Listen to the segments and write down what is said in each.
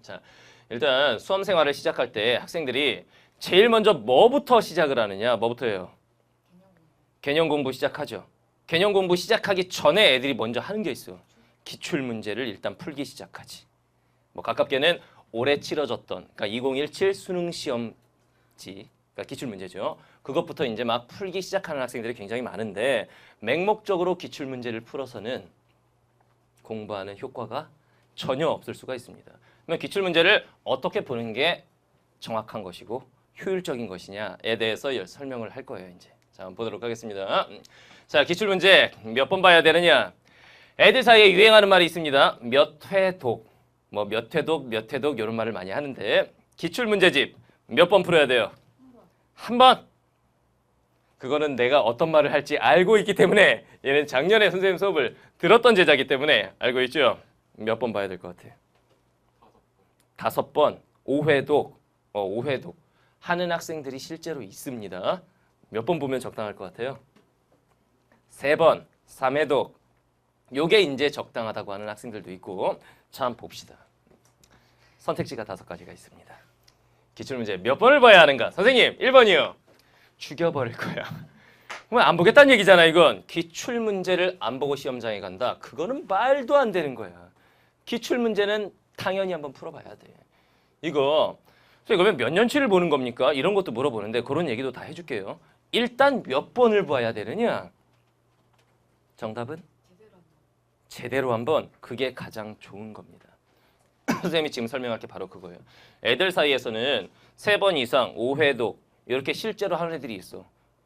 자, 일단 수험 생활을 시작할 때 학생들이 제일 먼저 뭐부터 시작을 하느냐? 뭐부터 해요? 개념 공부 시작하죠. 개념 공부 시작하기 전에 애들이 먼저 하는 게 있어요. 기출 문제를 일단 풀기 시작하지. 뭐 가깝게는 올해 치러졌던 그러니까 2017 수능 시험지 그러니까 기출 문제죠. 그것부터 이제 막 풀기 시작하는 학생들이 굉장히 많은데 맹목적으로 기출 문제를 풀어서는 공부하는 효과가 전혀 없을 수가 있습니다. 그러면 기출 문제를 어떻게 보는 게 정확한 것이고 효율적인 것이냐에 대해서 열- 설명을 할 거예요. 이제 자 보도록 하겠습니다. 음. 자 기출 문제 몇 번 봐야 되느냐? 애들 사이에 유행하는 말이 있습니다. 몇 회독, 뭐 몇 회독, 몇 회독 이런 말을 많이 하는데 기출 문제집 몇 번 풀어야 돼요? 한 번. 그거는 내가 어떤 말을 할지 알고 있기 때문에 얘는 작년에 선생님 수업을 들었던 제자기 때문에 알고 있죠? 몇 번 봐야 될 것 같아요? 다섯 번, 오회독 어 오회독 하는 학생들이 실제로 있습니다. 몇 번 보면 적당할 것 같아요? 세 번, 삼회독 요게 이제 적당하다고 하는 학생들도 있고 자 한번 봅시다. 선택지가 다섯 가지가 있습니다. 기출문제 몇 번을 봐야 하는가? 선생님 1번이요. 죽여버릴 거야. 그러면 안 보겠다는 얘기잖아 이건. 기출문제를 안 보고 시험장에 간다. 그거는 말도 안 되는 거야. 기출문제는 당연히 한번 풀어봐야 돼. 이거 그러면 몇 년치를 보는 겁니까? 이런 것도 물어보는데 그런 얘기도 다 해줄게요. 일단 몇 번을 봐야 되느냐? 정답은 제대로 한번 그게 가장 좋은 겁니다. 선생님이 지금 설명할 게 바로 그거예요. 애들 사이에서는 세 번 이상 5회독 이렇게 실제로 하는 애들이 있어.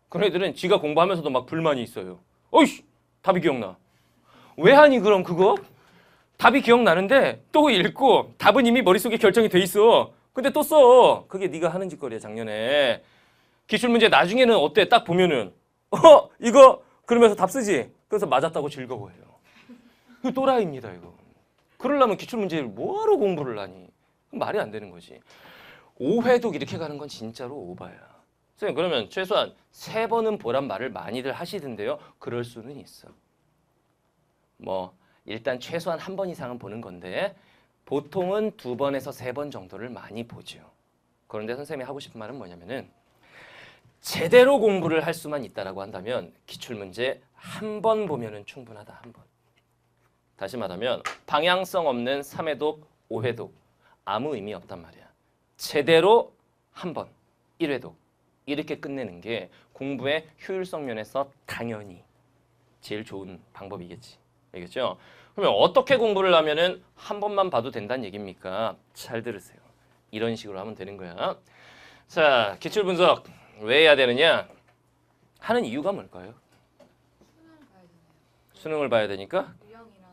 그런 애들은 지가 공부하면서도 막 불만이 있어요. 어이씨 답이 기억나. 왜 하니 그럼 그거? 답이 기억나는데 또 읽고 답은 이미 머릿속에 결정이 돼 있어. 근데 또 써. 그게 네가 하는 짓거리야 작년에. 기출 문제 나중에는 어때? 딱 보면은 어 이거 그러면서 답 쓰지. 그래서 맞았다고 즐거워해요. 그 또라이입니다 이거. 그러려면 기출 문제를 뭐하러 공부를 하니? 말이 안 되는 거지. 5회독 이렇게 가는 건 진짜로 오바야. 선생님 그러면 최소한 세 번은 보란 말을 많이들 하시던데요. 그럴 수는 있어. 뭐 일단 최소한 한 번 이상은 보는 건데 보통은 두 번에서 세 번 정도를 많이 보죠. 그런데 선생님이 하고 싶은 말은 뭐냐면은 제대로 공부를 할 수만 있다라고 한다면 기출 문제 한 번 보면은 충분하다 한 번. 다시 말하면 방향성 없는 3회독, 5회독 아무 의미 없단 말이야. 제대로 한 번, 1회독 이렇게 끝내는 게 공부의 효율성 면에서 당연히 제일 좋은 방법이겠지. 알겠죠? 그러면 어떻게 공부를 하면은 한 번만 봐도 된다는 얘기입니까? 잘 들으세요. 이런 식으로 하면 되는 거야. 자, 기출 분석 왜 해야 되느냐? 하는 이유가 뭘까요? 수능? 수능을 봐야 되니까 유형이나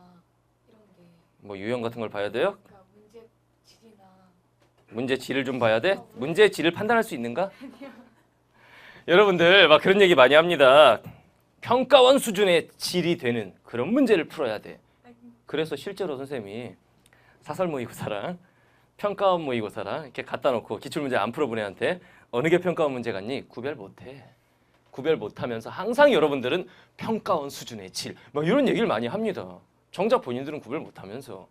이런 게 뭐 유형 같은 걸 봐야 돼요? 그러니까 문제 질이나 문제 질을 좀 봐야 돼? 문제 질을 판단할 수 있는가? 여러분들 막 그런 얘기 많이 합니다. 평가원 수준의 질이 되는 그런 문제를 풀어야 돼. 그래서 실제로 선생님이 사설 모의고사랑 평가원 모의고사랑 이렇게 갖다 놓고 기출 문제 안 풀어본 애한테 어느 게 평가원 문제 같니? 구별 못해. 구별 못하면서 항상 여러분들은 평가원 수준의 질, 막 이런 얘기를 많이 합니다. 정작 본인들은 구별 못하면서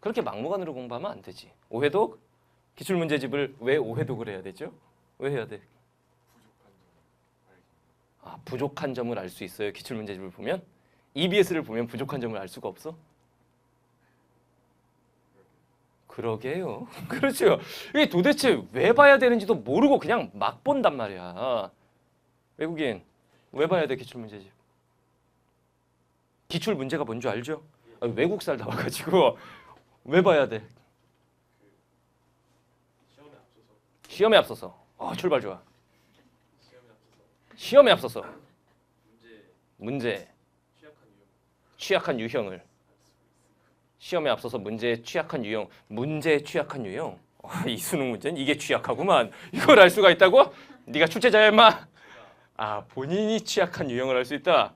그렇게 막무가내로 공부하면 안 되지. 오해독 기출 문제집을 왜 오해독을 해야 되죠? 왜 해야 돼? 아, 부족한 점을 알 수 있어요. 기출 문제집을 보면 EBS를 보면 부족한 점을 알 수가 없어? 그러게요. 그렇죠. 이게 도대체 왜 봐야 되는지도 모르고 그냥 막 본단 말이야. 외국인 왜 봐야 돼 기출 문제집? 기출 문제가 뭔지 알죠? 아, 외국 살다 와가지고 왜 봐야 돼? 시험에 앞서서. 아 출발 좋아. 시험에 앞서서 문제 취약한 유형을. 시험에 앞서서 문제에 취약한 유형 문제에 취약한 유형? 아, 이 수능 문제는 이게 취약하구만. 이걸 알 수가 있다고? 네가 출제자야 임마. 아 본인이 취약한 유형을 알 수 있다.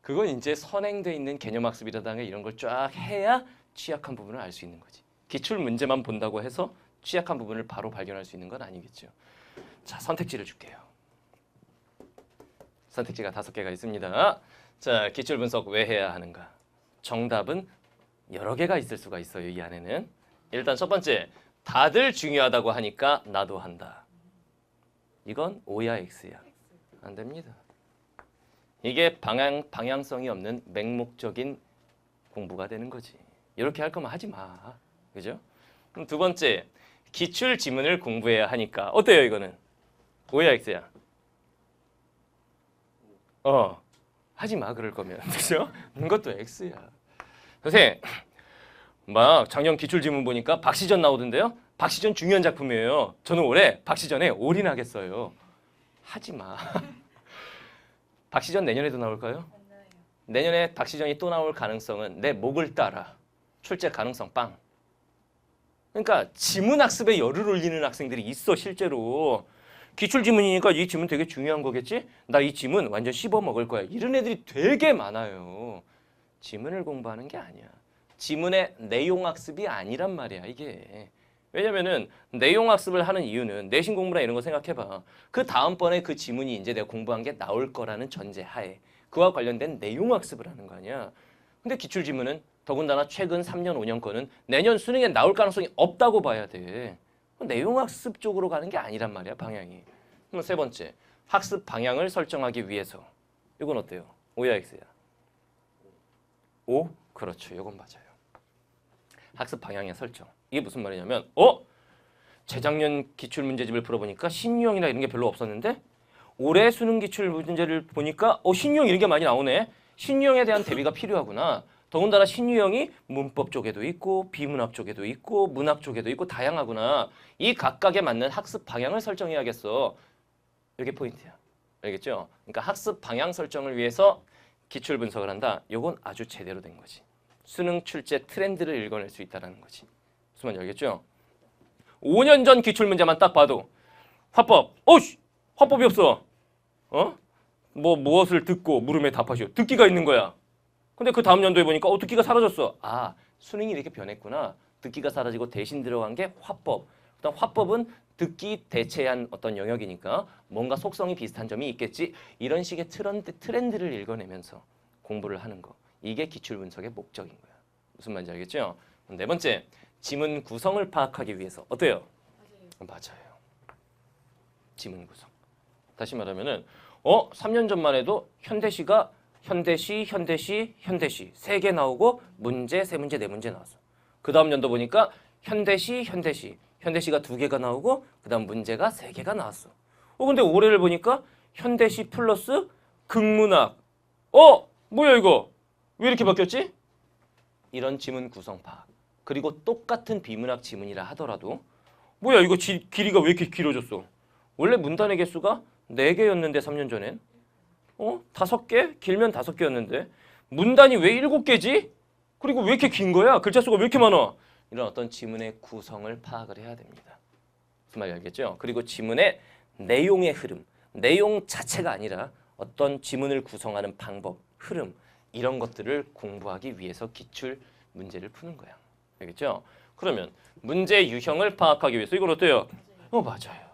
그건 이제 선행돼 있는 개념 학습이라든가 이런 걸 쫙 해야 취약한 부분을 알 수 있는 거지. 기출 문제만 본다고 해서 취약한 부분을 바로 발견할 수 있는 건 아니겠죠. 자 선택지를 줄게요. 선택지가 다섯 개가 있습니다. 자, 기출 분석 왜 해야 하는가? 정답은 여러 개가 있을 수가 있어요. 이 안에는 일단 첫 번째 다들 중요하다고 하니까 나도 한다. 이건 O야 X야. 안 됩니다. 이게 방향 방향성이 없는 맹목적인 공부가 되는 거지. 이렇게 할 거면 하지 마. 그죠? 그럼 두 번째 기출 지문을 공부해야 하니까 어때요 이거는? O야 X야? 어 하지 마 그럴 거면 그죠? 이것도 X야. 선생 막 작년 기출 지문 보니까 박시전 나오던데요? 박시전 중요한 작품이에요. 저는 올해 박시전에 올인하겠어요. 하지 마. 박시전 내년에도 나올까요? 내년에 박시전이 또 나올 가능성은 내 목을 따라 출제 가능성 빵. 그러니까 지문 학습에 열을 올리는 학생들이 있어 실제로. 기출 지문이니까 이 지문 되게 중요한 거겠지? 나 이 지문 완전 씹어 먹을 거야. 이런 애들이 되게 많아요. 지문을 공부하는 게 아니야. 지문의 내용 학습이 아니란 말이야 이게. 왜냐면은 내용 학습을 하는 이유는 내신 공부나 이런 거 생각해 봐. 그 다음번에 그 지문이 이제 내가 공부한 게 나올 거라는 전제 하에 그와 관련된 내용 학습을 하는 거 아니야. 근데 기출 지문은 더군다나 최근 3년 5년 거는 내년 수능에 나올 가능성이 없다고 봐야 돼. 내용 학습 쪽으로 가는 게 아니란 말이야 방향이. 그럼 세 번째 학습 방향을 설정하기 위해서 이건 어때요? O야 X야? O? 그렇죠. 이건 맞아요. 학습 방향의 설정. 이게 무슨 말이냐면 어? 재작년 기출 문제집을 풀어보니까 신유형이나 이런 게 별로 없었는데 올해 수능 기출 문제를 보니까 어 신유형 이런 게 많이 나오네. 신유형에 대한 대비가 필요하구나. 더군다나 신유형이 문법 쪽에도 있고 비문학 쪽에도 있고 문학 쪽에도 있고 다양하구나. 이 각각에 맞는 학습 방향을 설정해야겠어. 이게 포인트야. 알겠죠? 그러니까 학습 방향 설정을 위해서 기출 분석을 한다. 요건 아주 제대로 된 거지. 수능 출제 트렌드를 읽어낼 수 있다라는 거지. 말인지 알겠죠? 5년 전 기출 문제만 딱 봐도 화법, 어씨, 화법이 없어. 어? 뭐 무엇을 듣고 물음에 답하시오. 듣기가 있는 거야. 근데 그 다음 연도에 보니까 어 듣기가 사라졌어. 아 수능이 이렇게 변했구나. 듣기가 사라지고 대신 들어간 게 화법. 그다음 화법은 듣기 대체한 어떤 영역이니까 뭔가 속성이 비슷한 점이 있겠지. 이런 식의 트렌드, 트렌드를 읽어내면서 공부를 하는 거. 이게 기출 분석의 목적인 거야. 무슨 말인지 알겠죠? 네 번째, 지문 구성을 파악하기 위해서 어때요? 맞아요. 맞아요. 지문 구성. 다시 말하면은 어 3년 전만 해도 현대시가 현대시, 현대시, 현대시 세 개 나오고 문제 세 문제 네 문제 나왔어. 그 다음 연도 보니까 현대시, 현대시, 현대시가 두 개가 나오고 그 다음 문제가 세 개가 나왔어. 어 근데 올해를 보니까 현대시 플러스 극문학. 어 뭐야 이거 왜 이렇게 바뀌었지? 이런 지문 구성 파악. 그리고 똑같은 비문학 지문이라 하더라도 뭐야 이거 지- 길이가 왜 이렇게 길어졌어? 원래 문단의 개수가 4개였는데 3년 전엔 어? 다섯 개? 길면 다섯 개였는데 문단이 왜 일곱 개지? 그리고 왜 이렇게 긴 거야? 글자 수가 왜 이렇게 많아? 이런 어떤 지문의 구성을 파악을 해야 됩니다. 무슨 말인지 알겠죠? 그리고 지문의 내용의 흐름, 내용 자체가 아니라 어떤 지문을 구성하는 방법, 흐름 이런 것들을 공부하기 위해서 기출 문제를 푸는 거야. 알겠죠? 그러면 문제 유형을 파악하기 위해서 이건 어때요? 어 맞아요.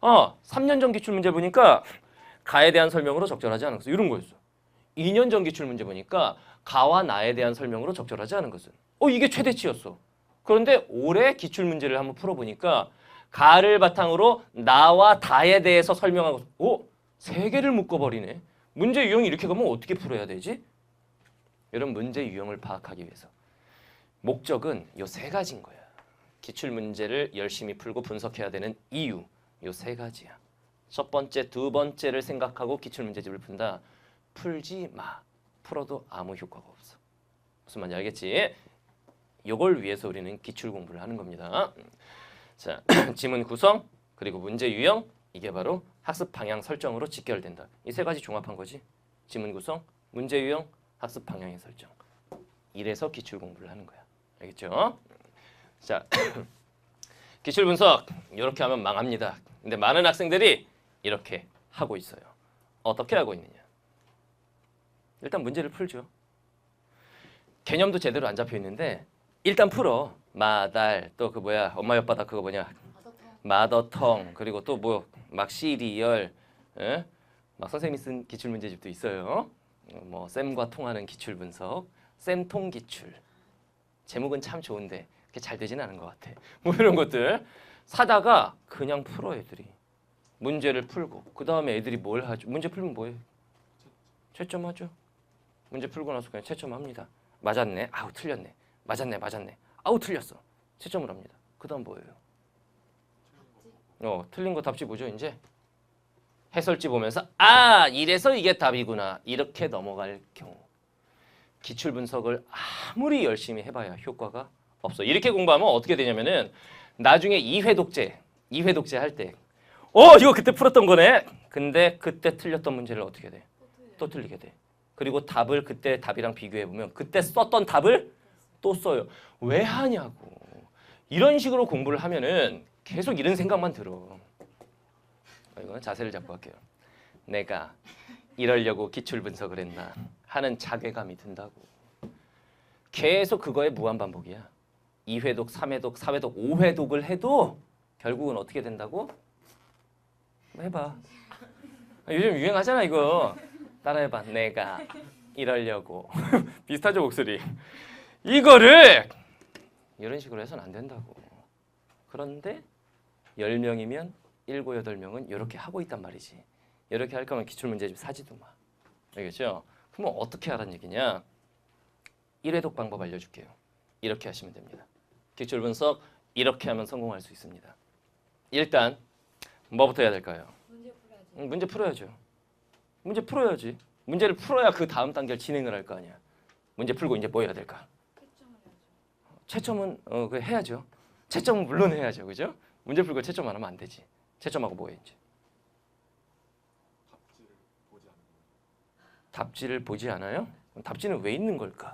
아 3년 전 기출 문제 보니까 가에 대한 설명으로 적절하지 않은 것은 이런 거였어. 2년 전 기출 문제 보니까 가와 나에 대한 설명으로 적절하지 않은 것은 어 이게 최대치였어. 그런데 올해 기출 문제를 한번 풀어보니까 가를 바탕으로 나와 다에 대해서 설명하고 오 세 개를 묶어버리네. 문제 유형이 이렇게 가면 어떻게 풀어야 되지? 이런 문제 유형을 파악하기 위해서 목적은 요 세 가지인 거야. 기출 문제를 열심히 풀고 분석해야 되는 이유 요 세 가지야. 첫 번째, 두 번째를 생각하고 기출 문제집을 푼다. 풀지 마. 풀어도 아무 효과가 없어. 무슨 말인지 알겠지? 요걸 위해서 우리는 기출 공부를 하는 겁니다. 자, 지문 구성 그리고 문제 유형 이게 바로 학습 방향 설정으로 직결된다. 이 세 가지 종합한 거지. 지문 구성, 문제 유형, 학습 방향의 설정. 이래서 기출 공부를 하는 거야. 알겠죠? 자, 기출 분석 이렇게 하면 망합니다. 근데 많은 학생들이 이렇게 하고 있어요. 어떻게 하고 있느냐? 일단 문제를 풀죠. 개념도 제대로 안 잡혀 있는데 일단 풀어. 마달 또 그 뭐야 엄마 옆바닥 그거 뭐냐. 마더텅 그리고 또 뭐 막 시리얼 예? 막 선생님이 쓴 기출 문제집도 있어요. 어, 뭐 쌤과 통하는 기출 분석, 쌤통 기출. 제목은 참 좋은데 그게 잘 되진 않은 것 같아. 뭐 이런 것들 사다가 그냥 풀어 애들이 문제를 풀고 그 다음에 애들이 뭘 하죠? 문제 풀면 뭐해? 채점하죠. 문제 풀고 나서 그냥 채점합니다. 맞았네. 아우 틀렸네. 맞았네. 맞았네. 아우 틀렸어. 채점을 합니다. 그 다음 뭐예요? 어 틀린 거 답지 보죠 이제 해설지 보면서 아 이래서 이게 답이구나 이렇게 넘어갈 경우 기출 분석을 아무리 열심히 해봐야 효과가 없어 이렇게 공부하면 어떻게 되냐면은 나중에 이회 독재 이회 독재 할때 어 이거 그때 풀었던 거네 근데 그때 틀렸던 문제를 어떻게 돼? 또 틀리게 돼 그리고 답을 그때 답이랑 비교해 보면 그때 썼던 답을 또 써요 왜 하냐고 이런 식으로 공부를 하면은 계속 이런 생각만 들어. 어, 이거는 자세를 잡고 할게요. 내가 이러려고 기출 분석을 했나 하는 자괴감이 든다고. 계속 그거의 무한 반복이야. 2회독, 3회독, 4회독, 5회독을 해도 결국은 어떻게 된다고? 해봐. 아, 요즘 유행하잖아 이거. 따라해봐. 내가 이러려고. 비슷하죠 목소리. 이거를 이런 식으로 해서는 안 된다고. 그런데 10명이면 7, 8명은 이렇게 하고 있단 말이지. 이렇게 할 거면 기출문제집 사지도 마. 알겠죠? 그러면 어떻게 하란 얘기냐? 1회독 방법 알려줄게요. 이렇게 하시면 됩니다. 기출 분석 이렇게 하면 성공할 수 있습니다. 일단 뭐부터 해야 될까요? 문제. 음, 문제 풀어야죠. 문제 풀어야지. 문제를 풀어야 그 다음 단계를 진행을 할 거 아니야. 문제 풀고 이제 뭐 해야 될까? 채점을 해야죠. 채점은 어, 그 해야죠. 채점은 물론 해야죠. 그죠? 문제 풀고 채점 안 하면 안 되지. 채점하고 뭐 해 이제? 답지를 보지 않아요? 답지는 왜 있는 걸까?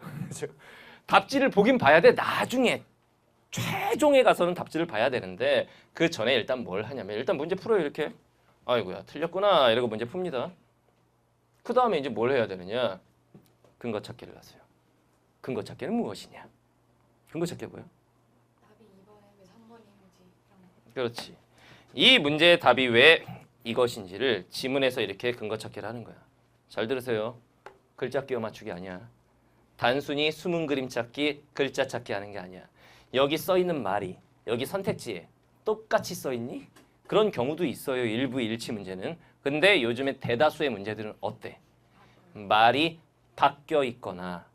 답지를 보긴 봐야 돼. 나중에 최종에 가서는 답지를 봐야 되는데 그 전에 일단 뭘 하냐면 일단 문제 풀어요 이렇게. 아이고야 틀렸구나 이러고 문제 풉니다. 그 다음에 이제 뭘 해야 되느냐? 근거 찾기를 하세요. 근거 찾기는 무엇이냐? 근거 찾기 뭐야? 답이 2번에 왜 3번인지 이런 거. 그렇지. 이 문제의 답이 왜 이것인지를 지문에서 이렇게 근거 찾기를 하는 거야. 잘 들으세요. 글자 끼워 맞추기 아니야. 단순히 숨은 그림 찾기, 글자 찾기 하는 게 아니야. 여기 써 있는 말이 여기 선택지에 똑같이 써 있니? 그런 경우도 있어요. 일부 일치 문제는. 근데 요즘에 대다수의 문제들은 어때? 말이 바뀌어 있거나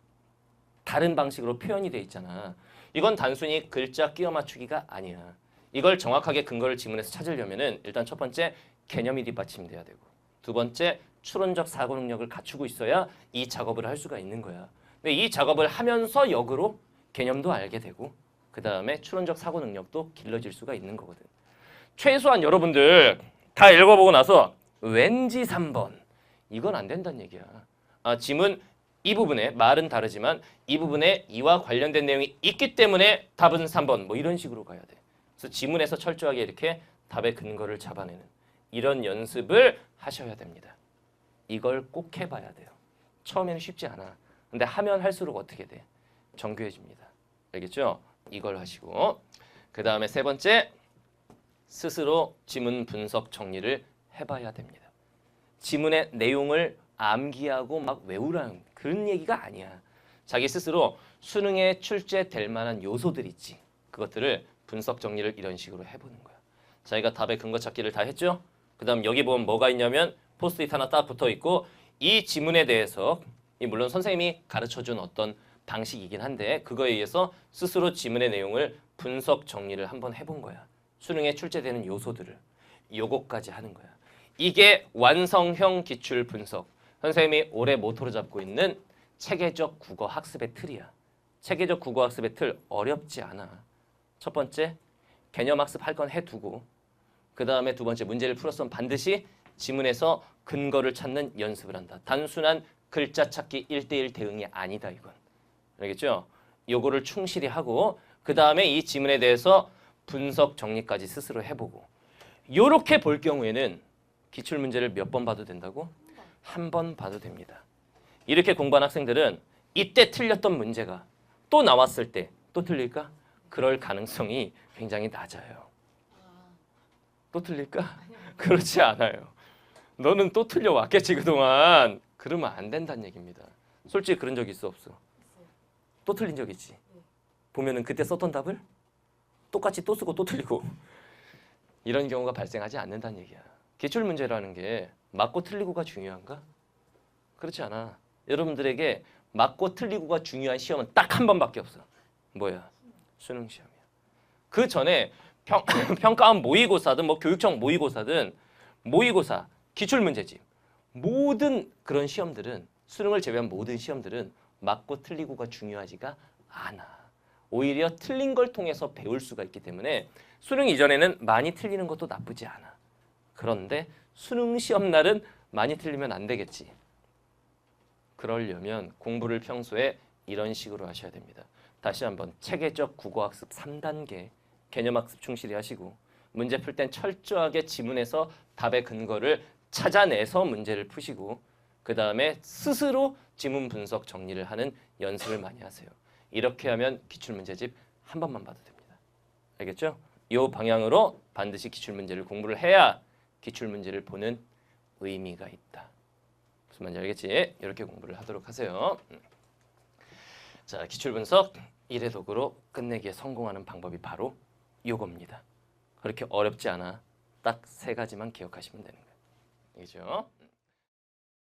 다른 방식으로 표현이 돼 있잖아. 이건 단순히 글자 끼워 맞추기가 아니야. 이걸 정확하게 근거를 지문에서 찾으려면은 일단 첫 번째 개념이 뒷받침돼야 되고 두 번째 추론적 사고 능력을 갖추고 있어야 이 작업을 할 수가 있는 거야. 근데 이 작업을 하면서 역으로 개념도 알게 되고 그 다음에 추론적 사고 능력도 길러질 수가 있는 거거든. 최소한 여러분들 다 읽어보고 나서 왠지 3번 이건 안 된다는 얘기야. 아, 지문 이 부분에 말은 다르지만 이 부분에 이와 관련된 내용이 있기 때문에 답은 3번 뭐 이런 식으로 가야 돼. 그래서 지문에서 철저하게 이렇게 답의 근거를 잡아내는 이런 연습을 하셔야 됩니다. 이걸 꼭 해봐야 돼요. 처음에는 쉽지 않아. 근데 하면 할수록 어떻게 돼? 정교해집니다. 알겠죠? 이걸 하시고 그 다음에 세 번째 스스로 지문 분석 정리를 해봐야 됩니다. 지문의 내용을 암기하고 막 외우라는 그런 얘기가 아니야. 자기 스스로 수능에 출제될 만한 요소들 있지. 그것들을 분석 정리를 이런 식으로 해보는 거야. 자기가 답의 근거 찾기를 다 했죠? 그 다음 여기 보면 뭐가 있냐면 포스트잇 하나 딱 붙어 있고 이 지문에 대해서 이 물론 선생님이 가르쳐준 어떤 방식이긴 한데 그거에 의해서 스스로 지문의 내용을 분석 정리를 한번 해본 거야. 수능에 출제되는 요소들을 요거까지 하는 거야. 이게 완성형 기출 분석. 선생님이 올해 모토로 잡고 있는 체계적 국어 학습의 틀이야. 체계적 국어 학습의 틀 어렵지 않아. 첫 번째 개념 학습 할 건 해두고 그 다음에 두 번째 문제를 풀었으면 반드시 지문에서 근거를 찾는 연습을 한다. 단순한 글자 찾기 1대1 대응이 아니다 이건. 알겠죠? 요거를 충실히 하고 그 다음에 이 지문에 대해서 분석 정리까지 스스로 해보고 요렇게 볼 경우에는 기출 문제를 몇 번 봐도 된다고? 한 번 봐도 됩니다. 이렇게 공부한 학생들은 이때 틀렸던 문제가 또 나왔을 때 또 틀릴까? 그럴 가능성이 굉장히 낮아요. 아, 또 틀릴까? 그렇지 않아요. 너는 또 틀려 왔겠지 그동안. 그러면 안 된다는 얘기입니다. 솔직히 그런 적 있어 없어? 또 틀린 적 있지? 네. 보면은 그때 썼던 답을 똑같이 또 쓰고 또 틀리고 이런 경우가 발생하지 않는다는 얘기야. 기출 문제라는 게 맞고 틀리고가 중요한가? 그렇지 않아. 여러분들에게 맞고 틀리고가 중요한 시험은 딱 한 번밖에 없어. 뭐야? 수능 시험이야. 그 전에 평, 평가원 모의고사든 뭐 교육청 모의고사든 모의고사, 기출 문제집 모든 그런 시험들은 수능을 제외한 모든 시험들은 맞고 틀리고가 중요하지가 않아. 오히려 틀린 걸 통해서 배울 수가 있기 때문에 수능 이전에는 많이 틀리는 것도 나쁘지 않아. 그런데 수능 시험 날은 많이 틀리면 안 되겠지. 그러려면 공부를 평소에 이런 식으로 하셔야 됩니다. 다시 한번 체계적 국어학습 3단계 개념학습 충실히 하시고 문제 풀 땐 철저하게 지문에서 답의 근거를 찾아내서 문제를 푸시고 그 다음에 스스로 지문 분석 정리를 하는 연습을 많이 하세요. 이렇게 하면 기출 문제집 한 번만 봐도 됩니다. 알겠죠? 이 방향으로 반드시 기출 문제를 공부를 해야 기출 문제를 보는 의미가 있다. 무슨 말인지 알겠지? 이렇게 공부를 하도록 하세요. 음. 자, 기출 분석 1회 도구로 끝내기에 성공하는 방법이 바로 이겁니다. 그렇게 어렵지 않아. 딱 세 가지만 기억하시면 되는 거예요. 알겠죠?